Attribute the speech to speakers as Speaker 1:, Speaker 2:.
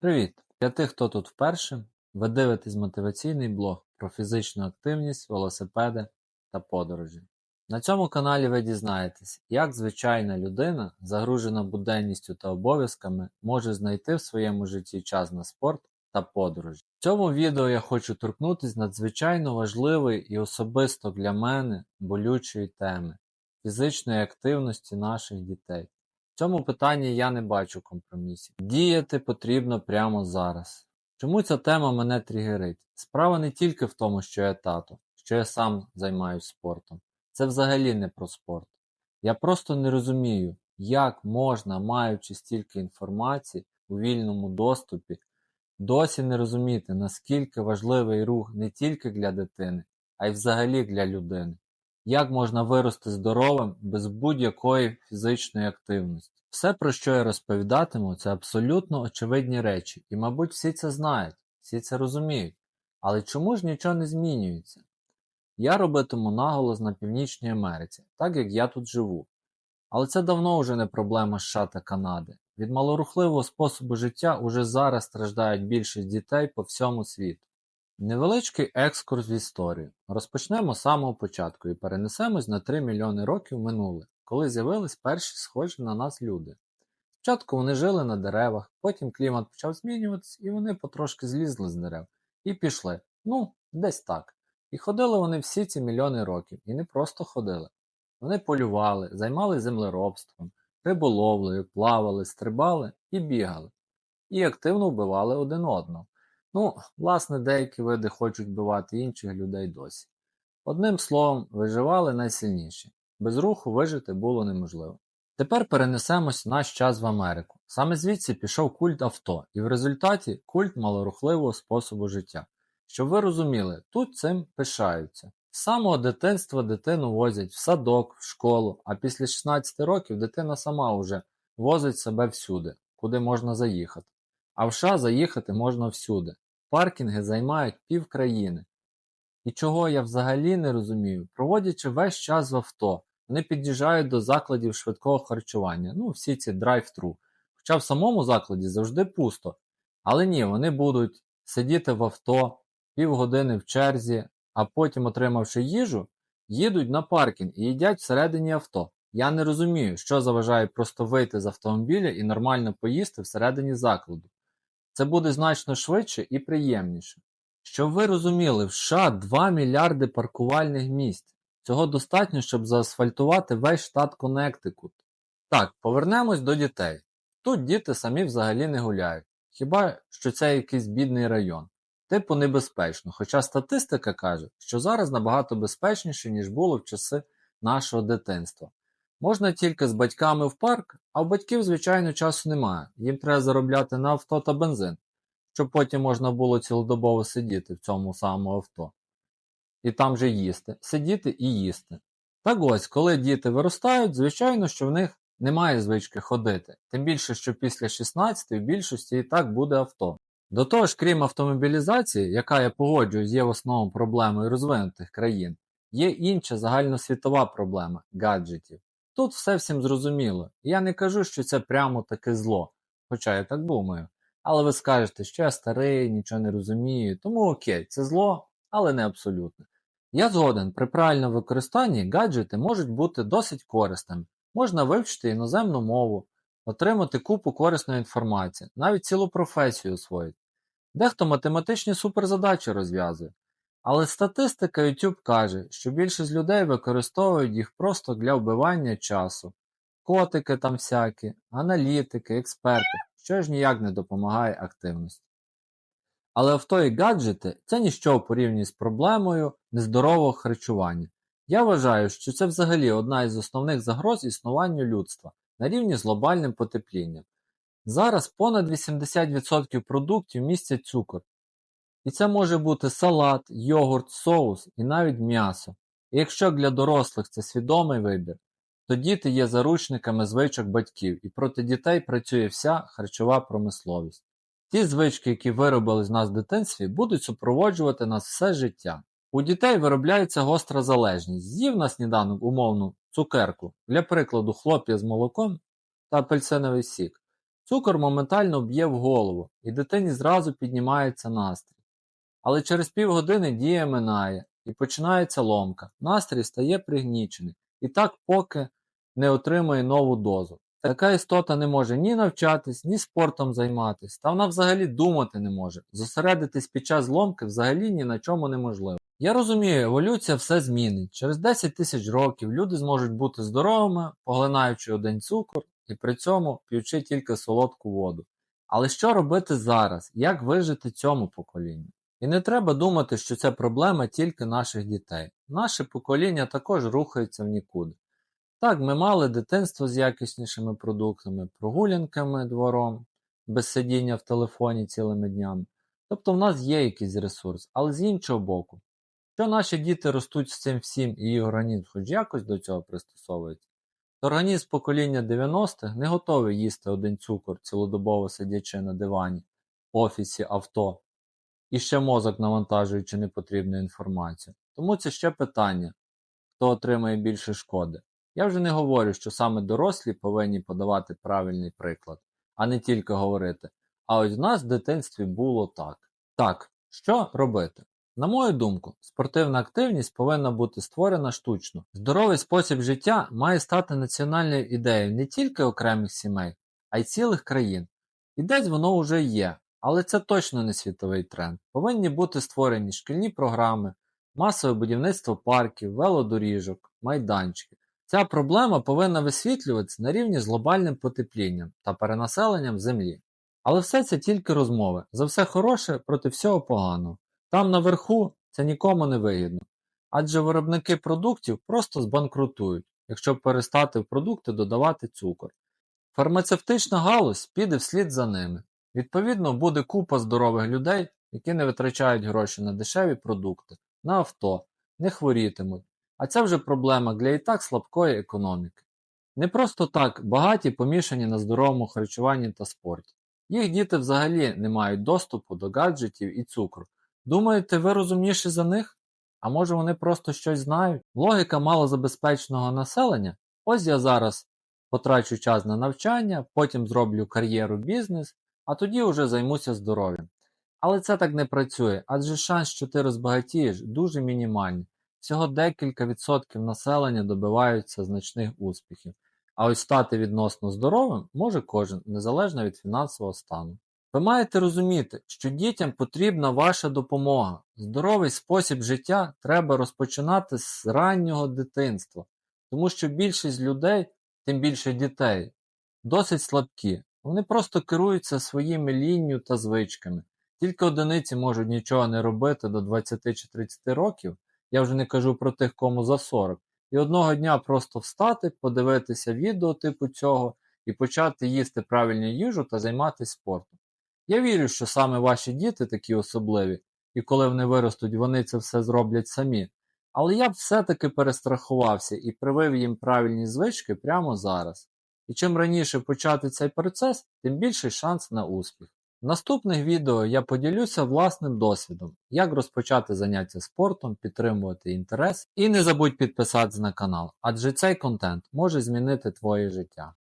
Speaker 1: Привіт! Для тих, хто тут вперше, ви дивитесь мотиваційний блог про фізичну активність, велосипеди та подорожі. На цьому каналі ви дізнаєтесь, як звичайна людина, загружена буденністю та обов'язками, може знайти в своєму житті час на спорт та подорожі. В цьому відео я хочу торкнутися надзвичайно важливої і особисто для мене болючої теми фізичної активності наших дітей. В цьому питанні я не бачу компромісів. Діяти потрібно прямо зараз. Чому ця тема мене тригерить? Справа не тільки в тому, що я тато, що я сам займаюся спортом. Це взагалі не про спорт. Я просто не розумію, як можна, маючи стільки інформації у вільному доступі, досі не розуміти, наскільки важливий рух не тільки для дитини, а й взагалі для людини. Як можна вирости здоровим без будь-якої фізичної активності? Все, про що я розповідатиму, це абсолютно очевидні речі, і, мабуть, всі це знають, всі це розуміють. Але чому ж нічого не змінюється? Я робитиму наголос на Північній Америці, так як я тут живу. Але це давно вже не проблема США та Канади. Від малорухливого способу життя уже зараз страждають більшість дітей по всьому світу. Невеличкий екскурс в історію. Розпочнемо з самого початку і перенесемось на 3 мільйони років минуле, коли з'явились перші схожі на нас люди. Спочатку вони жили на деревах, потім клімат почав змінюватися, і вони потрошки злізли з дерев і пішли. Ну, десь так. І ходили вони всі ці мільйони років, і не просто ходили. Вони полювали, займалися землеробством, риболовлею, плавали, стрибали і бігали, і активно вбивали один одного. Ну, власне, деякі види хочуть вбивати інших людей досі. Одним словом, виживали найсильніші. Без руху вижити було неможливо. Тепер перенесемось наш час в Америку. Саме звідси пішов культ авто, і в результаті культ малорухливого способу життя. Щоб ви розуміли, тут цим пишаються. З самого дитинства дитину возять в садок, в школу, а після 16 років дитина сама вже возить себе всюди, куди можна заїхати. А в США заїхати можна всюди. Паркінги займають півкраїни. І чого я взагалі не розумію, проводячи весь час в авто, вони під'їжджають до закладів швидкого харчування, ну всі ці драйв-тру. Хоча в самому закладі завжди пусто. Але ні, вони будуть сидіти в авто півгодини в черзі, а потім, отримавши їжу, їдуть на паркінг і їдять всередині авто. Я не розумію, що заважає просто вийти з автомобіля і нормально поїсти всередині закладу. Це буде значно швидше і приємніше. Щоб ви розуміли, в США 2 мільярди паркувальних місць. Цього достатньо, щоб заасфальтувати весь штат Коннектикут. Так, повернемось до дітей. Тут діти самі взагалі не гуляють. Хіба що це якийсь бідний район. Типу небезпечно, хоча статистика каже, що зараз набагато безпечніше, ніж було в часи нашого дитинства. Можна тільки з батьками в парк, а в батьків, звичайно, часу немає. Їм треба заробляти на авто та бензин, щоб потім можна було цілодобово сидіти в цьому самому авто. І там же їсти, сидіти і їсти. Так ось, коли діти виростають, звичайно, що в них немає звички ходити, тим більше, що після 16 в більшості і так буде авто. До того ж, крім автомобілізації, яка я погоджуюсь, є в основному проблемою розвинутих країн, є інша загальносвітова проблема гаджетів. Тут все всім зрозуміло, я не кажу, що це прямо таке зло, хоча я так думаю. Але ви скажете, що я старий, нічого не розумію, тому окей, це зло, але не абсолютно. Я згоден, при правильному використанні гаджети можуть бути досить корисними. Можна вивчити іноземну мову, отримати купу корисної інформації, навіть цілу професію освоїти. Дехто математичні суперзадачі розв'язує. Але статистика YouTube каже, що більшість людей використовують їх просто для вбивання часу. Котики там всякі, аналітики, експерти, що ж ніяк не допомагає активності. Але авто і гаджети це ніщо в порівнянні з проблемою нездорового харчування. Я вважаю, що це взагалі одна із основних загроз існуванню людства на рівні з глобальним потеплінням. Зараз понад 80% продуктів містять цукор, і це може бути салат, йогурт, соус і навіть м'ясо. І якщо для дорослих це свідомий вибір, то діти є заручниками звичок батьків і проти дітей працює вся харчова промисловість. Ті звички, які виробили з нас в дитинстві, будуть супроводжувати нас все життя. У дітей виробляється гостра залежність. З'їв на сніданок умовну цукерку, для прикладу, хлоп'я з молоком та апельсиновий сік. Цукор моментально б'є в голову, і дитині зразу піднімається настрій. Але через півгодини дія минає, і починається ломка. Настрій стає пригнічений, і так поки не отримує нову дозу. Така істота не може ні навчатись, ні спортом займатися, та вона взагалі думати не може. Зосередитись під час ломки взагалі ні на чому неможливо. Я розумію, еволюція все змінить. Через 10 тисяч років люди зможуть бути здоровими, поглинаючи один цукор і при цьому п'ючи тільки солодку воду. Але що робити зараз? Як вижити цьому поколінню? І не треба думати, що це проблема тільки наших дітей. Наше покоління також рухається в нікуди. Так, ми мали дитинство з якіснішими продуктами, прогулянками двором, без сидіння в телефоні цілими днями. Тобто в нас є якийсь ресурс, але з іншого боку, що наші діти ростуть з цим всім і їх організм хоч якось до цього пристосовується, то організм покоління 90-х не готовий їсти один цукор, цілодобово сидячи на дивані, офісі, авто, і ще мозок навантажуючи непотрібну інформацію. Тому це ще питання, хто отримає більше шкоди. Я вже не говорю, що саме дорослі повинні подавати правильний приклад, а не тільки говорити. А ось в нас в дитинстві було так. Так, що робити? На мою думку, спортивна активність повинна бути створена штучно. Здоровий спосіб життя має стати національною ідеєю не тільки окремих сімей, а й цілих країн. І десь воно вже є, але це точно не світовий тренд. Повинні бути створені шкільні програми, масове будівництво парків, велодоріжок, майданчиків. Ця проблема повинна висвітлюватися на рівні з глобальним потеплінням та перенаселенням Землі. Але все це тільки розмови. За все хороше проти всього поганого. Там наверху це нікому не вигідно. Адже виробники продуктів просто збанкрутують, якщо перестати в продукти додавати цукор. Фармацевтична галузь піде вслід за ними. Відповідно, буде купа здорових людей, які не витрачають гроші на дешеві продукти, на авто, не хворітимуть. А це вже проблема для і так слабкої економіки. Не просто так багаті помішані на здоровому харчуванні та спорті. Їх діти взагалі не мають доступу до гаджетів і цукру. Думаєте, ви розумніші за них? А може вони просто щось знають? Логіка малозабезпеченого населення? Ось я зараз потрачу час на навчання, потім зроблю кар'єру бізнес, а тоді вже займуся здоров'ям. Але це так не працює, адже шанс, що ти розбагатієш, дуже мінімальний. Всього декілька відсотків населення добиваються значних успіхів, а ось стати відносно здоровим може кожен, незалежно від фінансового стану. Ви маєте розуміти, що дітям потрібна ваша допомога. Здоровий спосіб життя треба розпочинати з раннього дитинства, тому що більшість людей, тим більше дітей, досить слабкі. Вони просто керуються своїми лінню та звичками. Тільки одиниці можуть нічого не робити до 20 чи 30 років, я вже не кажу про тих, кому за 40, і одного дня просто встати, подивитися відео типу цього і почати їсти правильну їжу та займатися спортом. Я вірю, що саме ваші діти такі особливі, і коли вони виростуть, вони це все зроблять самі. Але я б все-таки перестрахувався і привив їм правильні звички прямо зараз. І чим раніше почати цей процес, тим більший шанс на успіх. В наступних відео я поділюся власним досвідом, як розпочати заняття спортом, підтримувати інтерес і не забудь підписатися на канал, адже цей контент може змінити твоє життя.